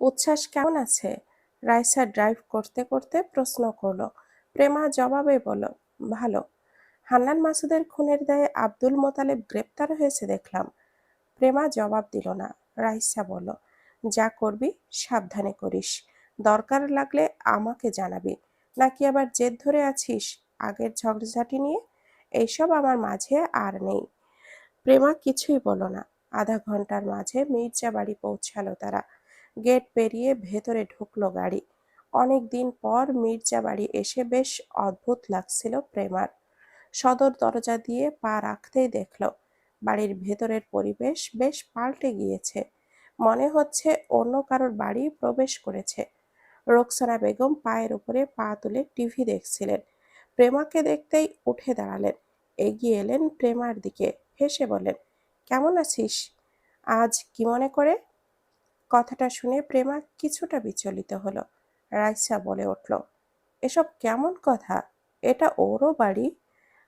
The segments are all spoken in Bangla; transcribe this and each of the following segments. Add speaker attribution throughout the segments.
Speaker 1: উচ্ছ্বাস কেমন আছে? রাইসা ড্রাইভ করতে করতে প্রশ্ন করল। প্রেমা জবাবে বলল, ভালো। হান্নান মাসুদের খুনের দায়ে আব্দুল মোতালেব গ্রেপ্তার হয়েছে দেখলাম। প্রেমা জবাব দিল না। রাইসা বলল, যা করবি, সাবধানে করিস। দরকার লাগলে আমাকে জানাবি। নাকি আবার জেদ ধরে আছিস আগের ঝগড়াঝাটি নিয়ে? এইসব আমার মাঝে আর নেই। প্রেমা কিছুই বলো না। আধা ঘণ্টার মাঝে মির্জা বাড়ি পৌঁছালো তারা। গেট পেরিয়ে ভেতরে ঢুকলো গাড়ি। অনেক দিন পর মির্জা বাড়ি এসে বেশ অদ্ভুত লাগছিল প্রেমার। সদর দরজা দিয়ে পা রাখতেই দেখল, বাড়ির ভেতরের পরিবেশ বেশ পাল্টে গিয়েছে। মনে হচ্ছে অন্য কারোর বাড়ি প্রবেশ করেছে। রোকসানা বেগম পায়ের উপরে পা তুলে টিভি দেখছিলেন। প্রেমাকে দেখতেই উঠে দাঁড়ালেন। এগিয়ে এলেন প্রেমার দিকে, হেসে বলেন কেমন আছিস? আজ কি মনে করে? কথাটা শুনে প্রেমা কিছুটা বিচলিত হলো। রাইসা বলে উঠল, এসব কেমন কথা? এটা ওরও বাড়ি?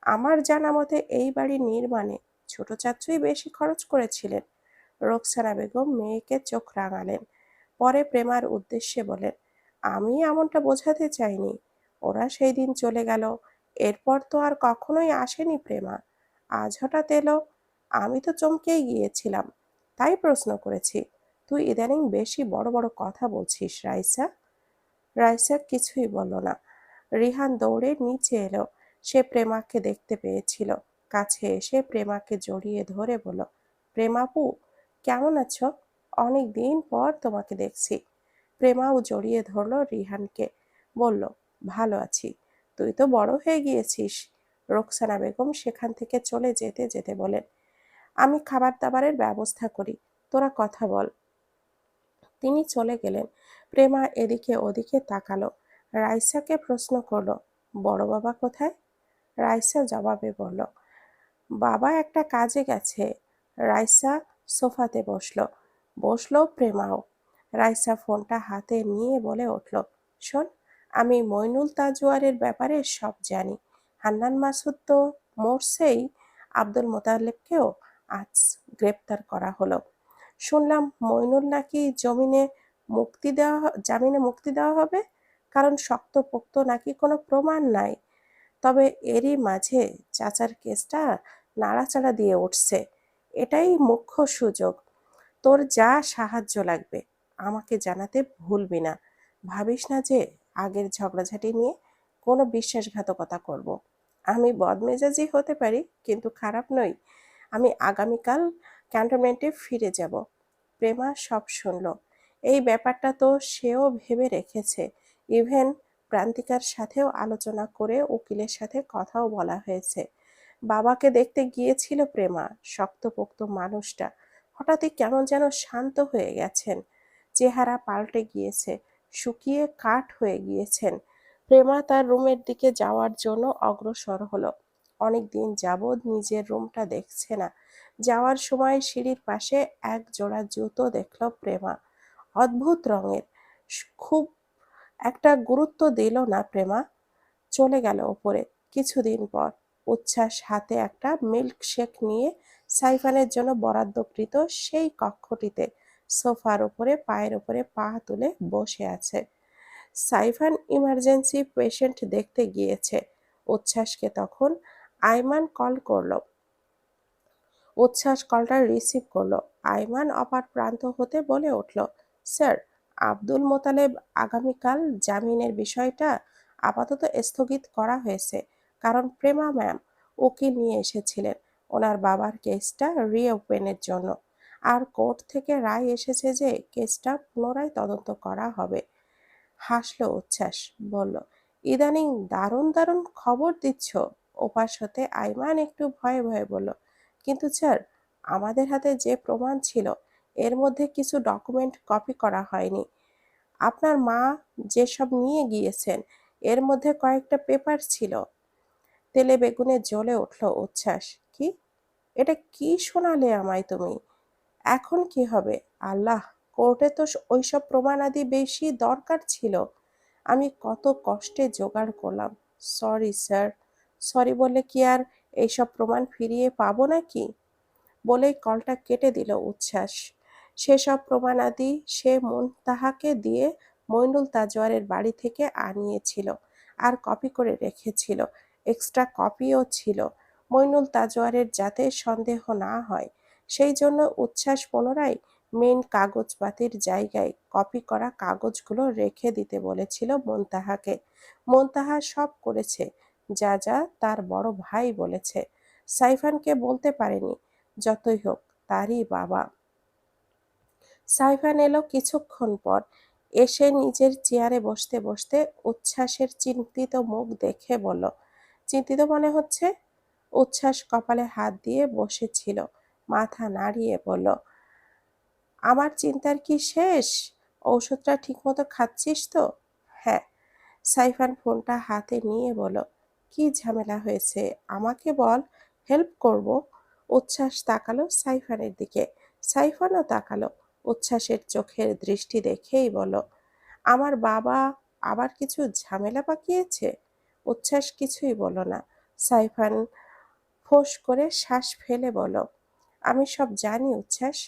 Speaker 1: আমার জানা মতে এই বাড়ি নির্মাণে ছোট চাচুই বেশি খরচ করেছিলেন। রোকসানা বেগম মেয়েকে চোখ রাঙালেন। পরে প্রেমার উদ্দেশ্যে বলেন আমি এমনটা বোঝাতে চাইনি। ওরা সেই দিন চলে গেল। এরপর তো আর কখনোই আসেনি প্রেমা। আজ হঠাৎ এলো। আমি তো চমকেই গিয়েছিলাম। তাই প্রশ্ন করেছি। তুই ইদানিং বেশি বড় বড় কথা বলছিস, রাইসা। রাইসা কিছুই বলল না। রিহান দৌড়ে নিচে এলো। সে প্রেমাকে দেখতে পেয়েছিল। কাছে এসে প্রেমাকে জড়িয়ে ধরে বলল প্রেমাপু কেমন আছো? অনেক দিন পর তোমাকে দেখছি। প্রেমাও জড়িয়ে ধরল রিহানকে। বলল, ভালো আছি। তুই তো বড় হয়ে গিয়েছিস। রোকসানা বেগম সেখান থেকে চলে যেতে যেতে বলেন, আমি খাবার দাবারের ব্যবস্থা করি। তোরা কথা বল। তিনি চলে গেলেন। প্রেমা এদিকে ওদিকে তাকালো। রাইসাকে প্রশ্ন করল, বড় বাবা কোথায়? রাইসা জবাবে বলল, বাবা একটা কাজে গেছে। রাইসা সোফাতে বসল। বসল প্রেমাও। রাইসা ফোনটা হাতে নিয়ে বলে উঠল, শোন, আমি মইনুল তাজুয়ারের ব্যাপারে সব জানি। হান্নান মাসুদ তো মরছেই। আব্দুল মোতালেবকেও আজ গ্রেপ্তার করা হলো। শুনলাম মইনুল নাকি জমিনে মুক্তি দেওয়া জামিনে মুক্তি দেওয়া হবে? কারণ শক্তপোক্ত নাকি কোনো প্রমাণ নাই। তবে এরই মাঝে চাচার কেসটা নাড়াচাড়া দিয়ে উঠছে। এটাই মুখ্য সুযোগ। তোর যা সাহায্য লাগবে, আমাকে জানাতে ভুলবি না। ভাবিস না যে আগের ঝগড়াঝাটি নিয়ে কোনো বিশ্বাসঘাতকতা করব। আমি বদমেজাজি হতে পারি, কিন্তু খারাপ নই। আমি আগামীকাল ক্যান্টনমেন্টে ফিরে যাব। প্রেমা সব শুনল। এই ব্যাপারটা তো সেও ভেবে রেখেছে। ইভেন প্রান্তিকার সাথেও আলোচনা করে উকিলের সাথে কথাও বলা হয়েছে। বাবাকে দেখতে গিয়েছিল প্রেমা, শক্তপোক্ত মানুষটা। হঠাৎই কেমন যেন শান্ত হয়ে গেছেন। চেহারা পাল্টে গিয়েছে, শুকিয়ে কাঠ হয়ে গিয়েছেন। প্রেমা তার রুমের দিকে যাওয়ার জন্য অগ্রসর হলো। অনেক দিন যাবৎ নিজের রুমটা দেখছে না। যাওয়ার সময় সিঁড়ির পাশে এক জোড়া জুতো দেখল প্রেমা। অদ্ভুত রঙের। খুব একটা গুরুত্ব দিল না প্রেমা। চলে গেল ওপরে। কিছুদিন পর উচ্ছ্বাস হাতে একটা মিল্ক শেক নিয়ে সাইফানের জন্য বরাদ্দকৃত সেই কক্ষটিতে সোফার উপরে পায়ের উপরে পা তুলে বসে আছে। সাইফান ইমার্জেন্সি পেশেন্ট দেখতে গিয়েছে। উচ্ছ্বাসকে তখন আইমান কল করল। উচ্ছ্বাস কলটা রিসিভ করল। আইমান অপার প্রান্ত হতে বলে উঠল, স্যার, আব্দুল মোতালেব আগামীকাল জামিনের বিষয়টা আপাতত স্থগিত করা হয়েছে, কারণ প্রেমা ম্যাম উকিল নিয়ে এসেছিলেন। ওনার বাবার কেসটা রিওপেনের জন্য। আর কোর্ট থেকে রায় এসেছে যে কেসটা পুনরায় তদন্ত করা হবে। হাসলো উচ্ছ্বাস, বলল, ইদানিং দারুণ দারুণ খবর দিচ্ছ। ওপাশ হতে আইমান একটু ভয়ে ভয়ে বলল, কিন্তু স্যার, আমাদের হাতে যে প্রমাণ ছিল, এর মধ্যে কিছু ডকুমেন্ট কপি করা হয়নি। আপনার মা যেসব নিয়ে গিয়েছেন, এর মধ্যে কয়েকটা পেপার ছিল। তেলে বেগুনে জ্বলে উঠল উচ্ছ্বাস। কি? এটা কি শোনালে আমায় তুমি? এখন কি হবে? আল্লাহ, কোর্টে তো ওইসব প্রমাণাদি বেশি দরকার ছিল। আমি কত কষ্টে জোগাড় করলাম। সরি স্যার সরি বলে কি আর এইসব প্রমাণ ফিরিয়ে পাবো নাকি? বলেই কলটা কেটে দিল উচ্ছ্বাস। সেসব প্রমাণাদি সে মন তাহাকে দিয়ে মইনুল তাজওয়ারের বাড়ি থেকে আনিয়েছিল আর কপি করে রেখেছিল। এক্সট্রা কপিও ছিল। মইনুল তাজওয়ারের যাতে সন্দেহ না হয়, সেই জন্য উচ্ছ্বাস পুনরায় মেন কাগজপাতির জায়গায় কপি করা কাগজগুলো রেখে দিতে বলেছিল মন্তাহাকে মন্তাহা সব করেছে। যা যা তার বড় ভাই বলেছে। সাইফানকে বলতে পারেনি, যতই হোক তারই বাবা। সাইফান এলো কিছুক্ষণ পর, এসে নিজের চেয়ারে বসতে বসতে উচ্ছ্বাসের চিন্তিত মুখ দেখে বলল, চিন্তিত মনে হচ্ছে? উচ্ছ্বাস কপালে হাত দিয়ে বসেছিল, মাথা নাড়িয়ে বলল, আমার চিন্তার কি শেষ? ঔষধটা ঠিকমতো খাচ্ছিস তো? হ্যাঁ। সাইফান ফোনটা হাতে নিয়ে বলল কি ঝামেলা হয়েছে? আমাকে বল, হেল্প করব। উচ্ছ্বাস তাকালো সাইফানের দিকে। সাইফানও তাকালো, উচ্ছ্বাসের চোখের দৃষ্টি দেখেই বলো আমার বাবা আবার কিছু ঝামেলা পাকিয়েছে? উচ্ছ্বাস কিছুই বলো না। সাইফান ফোঁস করে শ্বাস ফেলে বলো আমি সব জানি উচ্ছ্বাস।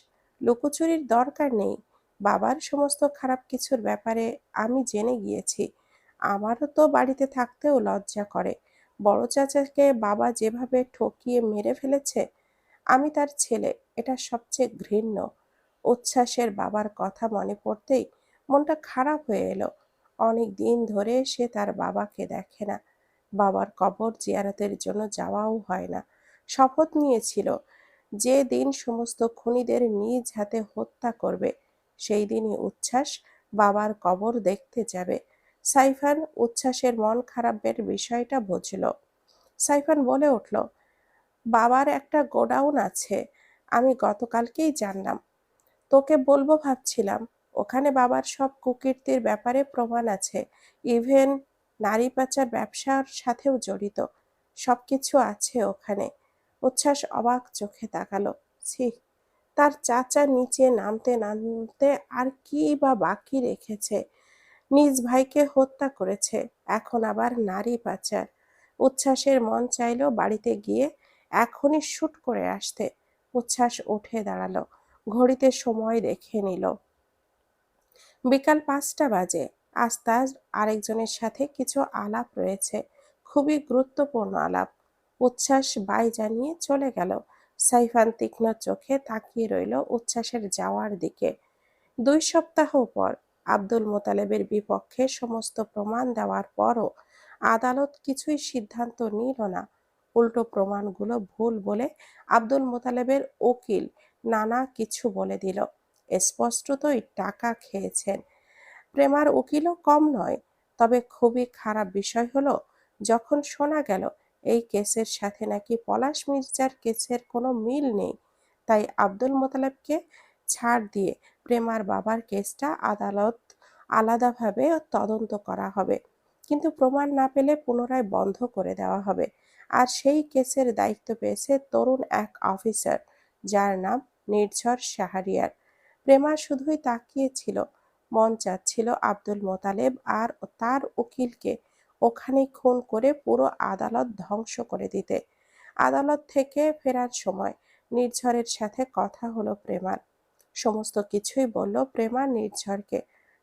Speaker 1: লুকোচুরির দরকার নেই। বাবার সমস্ত খারাপ কিছুর ব্যাপারে আমি জেনে গিয়েছি। আমারও তো বাড়িতে থাকতেও লজ্জা করে। বড় চাচাকে বাবা যেভাবে ঠকিয়ে মেরে ফেলেছে, আমি তার ছেলে, এটা সবচেয়ে ঘৃণ্য। উচ্ছ্বাসের বাবার কথা মনে পড়তেই মনটা খারাপ হয়ে এলো। অনেক দিন ধরে সে তার বাবাকে দেখে না। বাবার কবর জিয়ারতের জন্য যাওয়াও হয় না। শপথ নিয়েছিল, যে দিন সমস্ত খুনিদের নিজ হাতে হত্যা করবে, সেই দিনই উচ্ছ্বাস বাবার কবর দেখতে যাবে। সাইফান উচ্ছ্বাসের মন খারাপের বিষয়টা বুঝল। সাইফান বলে উঠল, বাবার একটা গোডাউন আছে, আমি গতকালকেই জানলাম। তোকে বলব ভাবছিলাম, ওখানে বাবার সব কুকীর্তির ব্যাপারে প্রমাণ আছে, ইভেন নারী পাচার ব্যবসার সাথেও জড়িত সব কিছু আছে ওখানে। উচ্ছ্বাস অবাক চোখে তাকালো। ছি, তার চাচা নিচে নামতে নামতে আর কি বা বাকি রেখেছে? নিজ ভাইকে হত্যা করেছে। এখন আবার নারী পাচার। উচ্ছ্বাসের মন চাইল বাড়িতে গিয়ে এখনই শুট করে আসতে। উচ্ছ্বাস উঠে দাঁড়াল, ঘড়িতে সময় দেখে নিল। বিকাল পাঁচটা বাজে। আজ তার আরেকজনের সাথে কিছু আলাপ রয়েছে, খুবই গুরুত্বপূর্ণ আলাপ। উচ্ছ্বাস বাই জানিয়ে চলে গেল। সাইফান তীক্ষ্ণ চোখে তাকিয়ে রইল উচ্ছ্বাসের যাওয়ার দিকে। দুই সপ্তাহ পর আব্দুল মোতালেবের বিপক্ষে সমস্ত প্রমাণ দেওয়ার পরও আদালত কিছুই সিদ্ধান্ত নিল না। উল্টো প্রমাণগুলো ভুল বলে আব্দুল মোতালেবের উকিল নানা কিছু বলে দিল। স্পষ্টতই টাকা খেয়েছেন। প্রেমার উকিলও কম নয়, তবে খুবই খারাপ বিষয় হলো, যখন শোনা গেল এই কেসের সাথে নাকি পলাশ মির্জার কেসের কোনো মিল নেই, তাই আব্দুল মোতালেবকে ছাড় দিয়ে প্রেমার বাবার কেসটা আদালত আলাদাভাবে তদন্ত করা হবে। কিন্তু প্রমাণ না পেলে পুনরায় বন্ধ করে দেওয়া হবে। আর সেই কেসের দায়িত্ব পেয়েছে তরুণ এক অফিসার, যার নাম নির্ঝর শাহরিয়ার। প্রেমা শুধুই তাকিয়েছিল, মন চাচ্ছিল আব্দুল মোতালেব আর তার উকিলকে ওখানে খুন করে পুরো আদালত ধ্বংস করে দিতে। আদালত থেকে ফেরার সময় নির্ঝরের সাথে কথা হলো প্রেমার। সমস্ত কিছুই বলল প্রেমা নির্ঝরকে।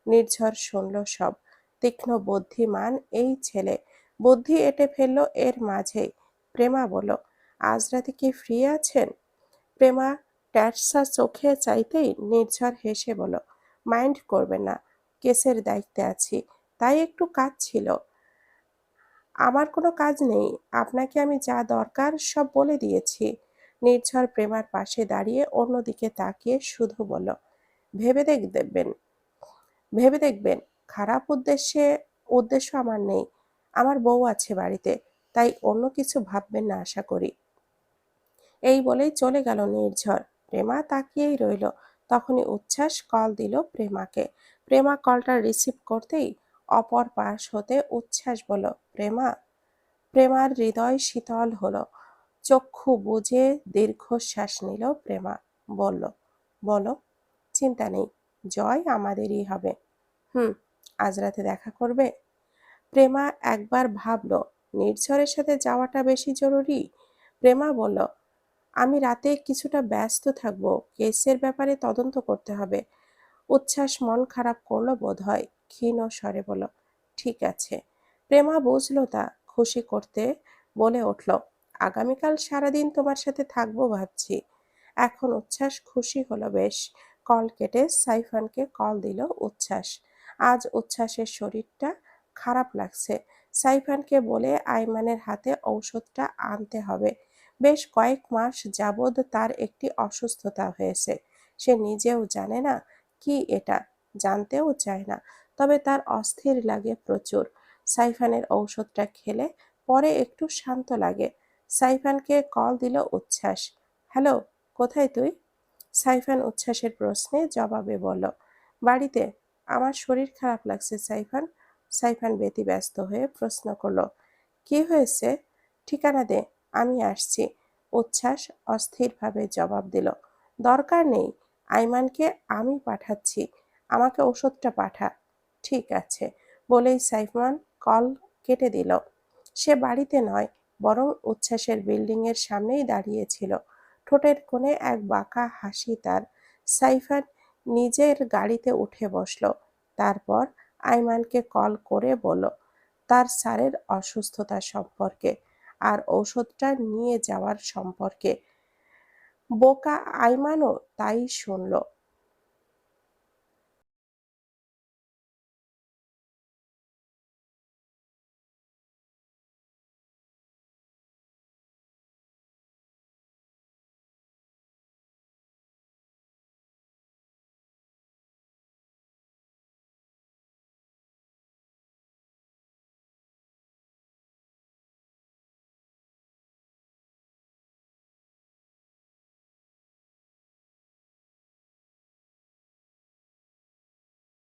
Speaker 1: নির্ঝর শুনল সব। তীক্ষ্ণ বুদ্ধিমান এই ছেলে। বুদ্ধি এঁটে ফেলল এর মাঝেই। প্রেমা বলল, আজ রাতে কি ফ্রি আছেন? প্রেমা ট্যাটসা চোখে চাইতেই? নির্ঝর হেসে বলল, মাইন্ড করবে না, কেসের দায়িত্বে আছি, তাই একটু কাজ ছিল। আমার কোনো কাজ নেই। আপনাকে আমি যা দরকার সব বলে দিয়েছি। নির্ঝর প্রেমার পাশে দাঁড়িয়ে অন্যদিকে তাকিয়ে শুধু বলল, ভেবে দেখ, দেখবেন, ভেবে দেখবেন, খারাপ উদ্দেশ্যে, উদ্দেশ্য আমার নেই, আমার বউ আছে বাড়িতে, তাই অন্য কিছু ভাববেন না আশা করি এই বলেই চলে গেল নির্ঝর প্রেমা তাকিয়েই রইল। তখনই উচ্ছ্বাস কল দিল প্রেমাকে। প্রেমা কলটা রিসিভ করতেই অপর পাশ হতে উচ্ছ্বাস বলল, প্রেমা, প্রেমার হৃদয় শীতল হলো। চক্ষু বুঝে দীর্ঘশ্বাস নিল প্রেমা। বলল, বলো, চিন্তা নেই, জয় আমাদেরই হবে। হুম, আজ রাতে দেখা করবে? প্রেমা একবার ভাবল, নির্ঝরের সাথে যাওয়াটা বেশি জরুরি? প্রেমা বলল, আমি রাতে কিছুটা ব্যস্ত থাকব, কেসের ব্যাপারে তদন্ত করতে হবে। উচ্ছ্বাস মন খারাপ করল বোধ হয় ক্ষীণ স্বরে বলল, ঠিক আছে। প্রেমা বুঝলো তা, খুশি করতে বলে উঠল আগামীকাল সারাদিন তোমার সাথে থাকব ভাবছি। এখন উচ্ছ্বাস খুশি হলো বেশ। কল কেটে সাইফানকে কল দিল উচ্ছ্বাস। আজ উচ্ছ্বাসের শরীরটা খারাপ লাগছে। সাইফানকে বলে আইমানের হাতে ঔষধটা আনতে হবে। বেশ কয়েক মাস যাবৎ তার একটি অসুস্থতা হয়েছে। সে নিজেও জানে না কি এটা, জানতেও চায় না। তবে তার অস্থির লাগে প্রচুর। সাইফানের ঔষধটা খেলে পরে একটু শান্ত লাগে। সাইফানকে কল দিল উচ্ছ্বাস। হ্যালো, কোথায় তুই? সাইফান উচ্ছ্বাসের প্রশ্নে জবাবে বলল, বাড়িতে। আমার শরীর খারাপ লাগছে, সাইফান। সাইফান ব্যতিব্যস্ত হয়ে প্রশ্ন করল, কি হয়েছে? ঠিকানা দে, আমি আসছি। উচ্ছ্বাস অস্থিরভাবে জবাব দিল, দরকার নেই। আইমানকে আমি পাঠাচ্ছি। আমাকে ওষুধটা পাঠা। ঠিক আছে। বলেই সাইফান কল কেটে দিল। সে বাড়িতে নয় বরং উচ্ছ্বাসের বিল্ডিংয়ের সামনেই দাঁড়িয়েছিল। ঠোঁটের কোণে এক বাঁকা হাসি তার। সাইফান নিজের গাড়িতে উঠে বসল। তারপর আইমানকে কল করে বলল, তার স্যারের অসুস্থতা সম্পর্কে আর ঔষধটা নিয়ে যাওয়ার সম্পর্কে। বোকা আইমানও তাই শুনল।